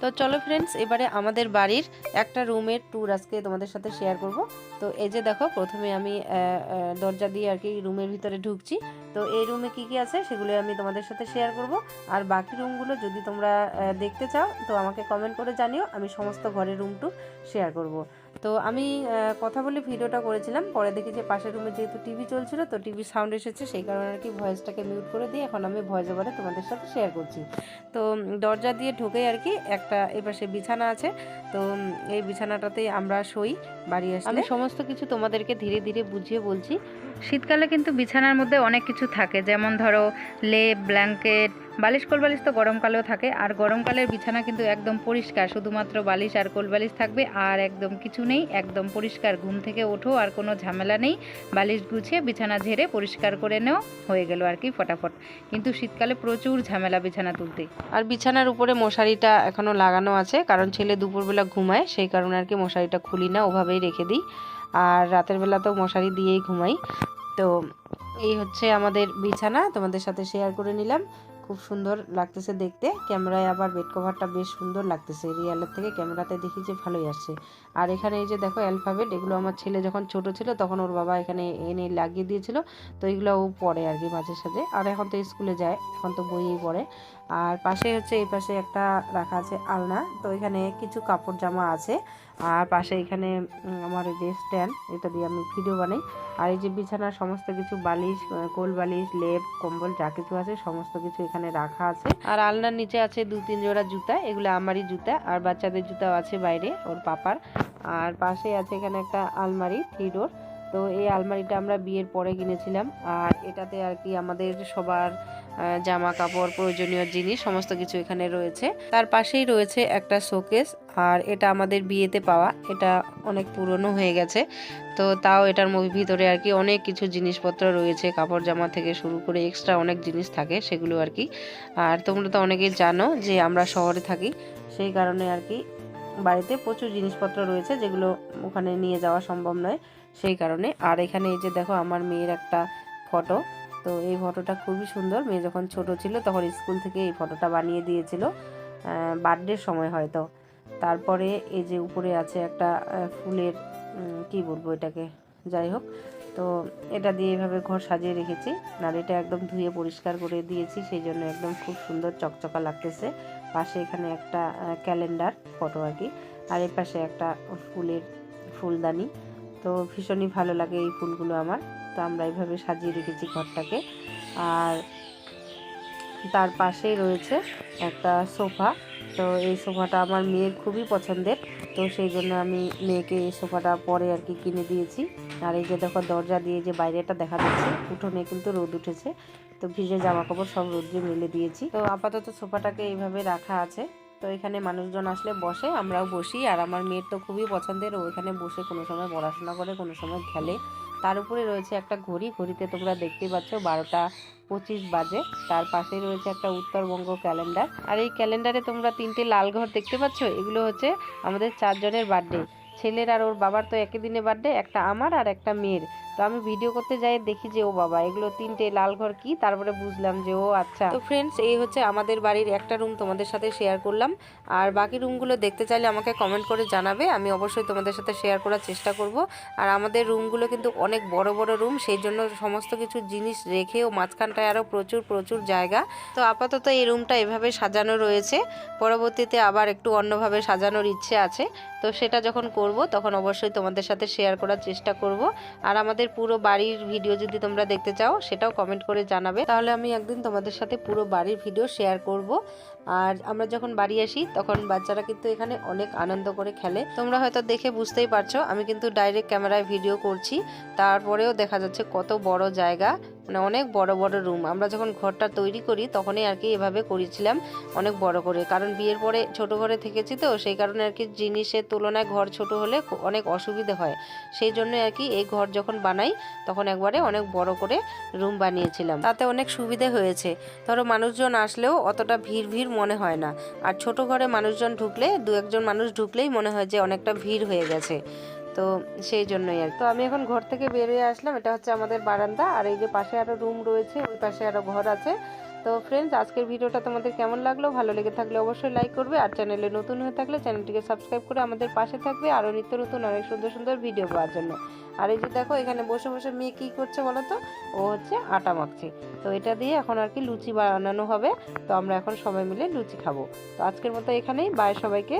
তো চলো ফ্রেন্ডস এবারে আমাদের বাড়ির একটা রুমের ট্যুর আজকে তোমাদের সাথে শেয়ার করব। তো এই যে দেখো, প্রথমে আমি দরজা দিয়ে আর কি রুমের ভিতরে ঢুকছি। তো এই রুমে কি কি আছে সেগুলো আমি তোমাদের সাথে শেয়ার করব। আর বাকি রুমগুলো যদি তোমরা দেখতে চাও, তো আমাকে কমেন্ট করে জানিও, আমি সমস্ত ঘরের রুম টু শেয়ার করব। তো আমি কথা বলে ভিডিওটা করেছিলাম। পরে দেখি যে পাশের রুমে যেহেতু টিভি চলছিল, তো টিভি সাউন্ড এসেছে, সেই কারণে আর কি ভয়েসটাকে মিউট করে দিয়ে এখন আমি ভয়েস ওভারে তোমাদের সাথে শেয়ার করছি। তো দরজা দিয়ে ঢুকেই আর কি একটা এপাশে বিছানা আছে। তো এই বিছানাটাতেই আমরা শই, বাড়ি আসলে। আমি সমস্ত কিছু তোমাদেরকে ধীরে ধীরে বুঝিয়ে বলছি। শীতকালে কিন্তু বিছানার মধ্যে অনেক কিছু থাকে। যেমন ধরো, লেপ ব্ল্যাঙ্কেট বালিশ কোল বালিশ তো গরমকালেও থাকে, আর গরমকালের বিছানা কিন্তু একদম পরিষ্কার। শুধুমাত্র বালিশ আর কোল বালিশ থাকবে, আর একদম কিছু নেই, একদম পরিষ্কার। ঘুম থেকে ওঠো, আর কোনো ঝামেলা নেই। বালিশ গুছিয়ে বিছানা ঝেড়ে পরিষ্কার করে নেও, হয়ে গেল আর কি ফটাফট। কিন্তু শীতকালে প্রচুর ঝামেলা বিছানা তুলতে। আর বিছানার উপরে মশারিটা এখনও লাগানো আছে, কারণ ছেলে দুপুরবেলা ঘুমায়, সেই কারণে আর কি মশারিটা খুলি না, ওভাবেই রেখে দিই। আর রাতের বেলা তো মশারি দিয়েই ঘুমাই। তো এই হচ্ছে আমাদের বিছানা, তোমাদের সাথে শেয়ার করে নিলাম। খুব সুন্দর লাগতেছে দেখতে। ক্যামেরায় আবার বেড কভারটা বেশ সুন্দর লাগতেছে। রিয়ালের থেকে ক্যামেরাতে দেখি যে ভালোই আসছে। আর এখানে এই যে দেখো অ্যালফাবেট এগুলো আমার ছেলে যখন ছোট ছিল তখন ওর বাবা এখানে এনে লাগিয়ে দিয়েছিল। তো এগুলো ও পড়ে আর কি মাঝে সাঝে। আর এখন তো স্কুলে যায়, এখন তো বইয়েই পড়ে। আর পাশে হচ্ছে এই পাশে একটা রাখা আছে আলনা। তো এখানে কিছু কাপড় জামা আছে। আর পাশে এখানে আমার এই যে স্ট্যান্ড এটা দিয়ে আমি ভিডিও বানাই। আর এই যে বিছানার সমস্ত কিছু বালিশ কোল বালিশ, লেপ, কম্বল, যা কিছু আছে, সমস্ত কিছু এখানে রাখা আছে। আর আলনার নিচে আছে দু, তিন জোড়া জুতা, এগুলো আমারই জুতা। আর বাচ্চাদের জুতাও আছে বাইরে, ওর পাপার। আর পাশে আছে এখানে একটা আলমারি থ্রি ডোর তো এই আলমারিটা আমরা বিয়ের পরে কিনেছিলাম। আর এটাতে আর কি আমাদের সবার জামা কাপড় প্রয়োজনীয় জিনিস, সমস্ত কিছু এখানে রয়েছে। তার পাশেই রয়েছে একটা শোকেস, আর এটা আমাদের বিয়েতে পাওয়া। এটা অনেক পুরনো হয়ে গেছে, তো তাও এটার ভিতরে আর কি অনেক কিছু জিনিসপত্র রয়েছে। কাপড় জামা থেকে শুরু করে এক্সট্রা অনেক জিনিস থাকে সেগুলো আর কি। আর তোমরা তো অনেকেই জানো যে আমরা শহরে থাকি, সেই কারণে আর কি বাড়িতে প্রচুর জিনিসপত্র রয়েছে যেগুলো ওখানে নিয়ে যাওয়া সম্ভব নয়। সেই কারণে। আর এখানে এই যে দেখো আমার মেয়ের একটা ফটো। তো এই ফটোটা খুবই সুন্দর। মেয়ে যখন ছোট ছিল তখন স্কুল থেকে এই ফটোটা বানিয়ে দিয়েছিল। বার্থডের সময় হয়তো। তারপরে এই যে উপরে আছে একটা ফুলের কি বলব এটাকে? যাই হোক। তো এটা দিয়ে এভাবে ঘর সাজিয়ে রেখেছি। আর এটা একদম ধুয়ে পরিষ্কার করে দিয়েছি। সেই জন্য একদম খুব সুন্দর চকচকা লাগতেছে। পাশে এখানে একটা ক্যালেন্ডার ফটো আর কি। আর এর পাশে একটা ফুলের ফুলদানি। তো ভীষণই ভালো লাগে এই ফুলগুলো আমার। তো আমরা এইভাবে সাজিয়ে রেখেছি ঘরটাকে। আর তার পাশেই রয়েছে একটা সোফা। তো এই সোফাটা আমার মেয়ের খুবই পছন্দের। তো সেই জন্য আমি মেয়েকে এই সোফাটা পরে আর কি কিনে দিয়েছি। আর এই যে দেখো দরজা দিয়ে যে বাইরেটা দেখা যাচ্ছে, উঠোনে কিন্তু রোদ উঠেছে। তো ভিজে জামা কাপড় সব রোদ্রে মেলে দিয়েছি। তো আপাতত সোফাটাকে এইভাবে রাখা আছে। তো এখানে মানুষজন আসলে বসে, আমরাও বসি। আর আমার মেয়ের তো খুবই পছন্দের, ও এখানে বসে কোনো সময় পড়াশোনা করে, কোনো সময় খেলে। তার উপরে রয়েছে একটা ঘড়ি। ঘড়িতে তোমরা দেখতে পাচ্ছ বারোটা পঁচিশ বাজে। তার পাশে রয়েছে একটা উত্তরবঙ্গ ক্যালেন্ডার। আর এই ক্যালেন্ডারে তোমরা তিনটে লাল ঘর দেখতে পাচ্ছ। এগুলো হচ্ছে আমাদের চারজনের বার্থডে ছেলের আর ওর বাবার তো একই দিনে বার্থডে একটা আমার আর একটা মেয়ের। তো আমি ভিডিও করতে যাই, দেখি যে, ও বাবা, এগুলো তিনটে লাল ঘর কি? তারপরে বুঝলাম যে, ও আচ্ছা। তো ফ্রেন্ডস এই হচ্ছে আমাদের বাড়ির একটা রুম তোমাদের সাথে শেয়ার করলাম। আর বাকি রুমগুলো দেখতে চাইলে আমাকে কমেন্ট করে জানাবে। আমি অবশ্যই তোমাদের সাথে শেয়ার করার চেষ্টা করব। আর আমাদের রুমগুলো কিন্তু অনেক বড় বড় রুম সেই জন্য সমস্ত কিছু জিনিস রেখেও মাঝখানটায় আরও প্রচুর প্রচুর জায়গা। তো আপাতত এই রুমটা এভাবে সাজানো রয়েছে। পরবর্তীতে আবার একটু অন্যভাবে সাজানোর ইচ্ছে আছে। তো সেটা যখন করব, তখন অবশ্যই তোমাদের সাথে শেয়ার করার চেষ্টা করব। আর আমাদের পুরো বাড়ির ভিডিও যদি তোমরা দেখতে চাও, সেটাও কমেন্ট করে জানাবে। তাহলে আমি একদিন তোমাদের সাথে পুরো বাড়ির ভিডিও শেয়ার করব। আর আমরা যখন বাড়ি আসি, তখন বাচ্চারা কিন্তু এখানে অনেক আনন্দ করে খেলে। তোমরা হয়তো দেখে বুঝতেই পারছ, আমি কিন্তু ডাইরেক্ট ক্যামেরায় ভিডিও করছি। তারপরেও দেখা যাচ্ছে কত বড় জায়গা। মানে অনেক বড় বড় রুম আমরা যখন ঘরটা তৈরি করি, তখনই আর কি এভাবে করেছিলাম অনেক বড় করে। কারণ বিয়ের পরে ছোট ঘরে থেকেছি তো, সেই কারণে আর কি জিনিসের তুলনায় ঘর ছোট হলে অনেক অসুবিধে হয়। সেই জন্য আর কি এই ঘর যখন বানাই, তখন একবারে অনেক বড় করে রুম বানিয়েছিলাম। তাতে অনেক সুবিধে হয়েছে। ধরো মানুষজন আসলেও অতটা ভিড় ভিড় মনে হয় না। আর ছোট ঘরে মানুষজন ঢুকলে, দু একজন মানুষ ঢুকলেই মনে হয় যে অনেকটা ভিড় হয়ে গেছে। তো সেই জন্যই আর তো আমি এখন ঘর থেকে বেরিয়ে আসলাম। এটা হচ্ছে আমাদের বারান্দা। আর এই যে পাশে আরও রুম রয়েছে, ওই পাশে আরও ঘর আছে। তো তো ফ্রেন্ডস আজকের ভিডিওটা তোমাদের কেমন লাগল? ভালো লেগে থাকলে অবশ্যই লাইক করবে। আর চ্যানেলে নতুন হয়ে থাকলে চ্যানেলটিকে সাবস্ক্রাইব করে আমাদের পাশে থাকবে। আরও নিত্য নতুন, অনেক সুন্দর সুন্দর ভিডিও পাওয়ার জন্য। আর এই যে দেখো, এখানে বসে বসে মেয়ে কী করছে বলো তো? ও হচ্ছে আটা মাখছে। তো এটা দিয়ে এখন আর কি লুচি বানানো হবে। তো আমরা এখন সবাই মিলে লুচি খাব। তো আজকের মতো এখানেই। বাই সবাইকে।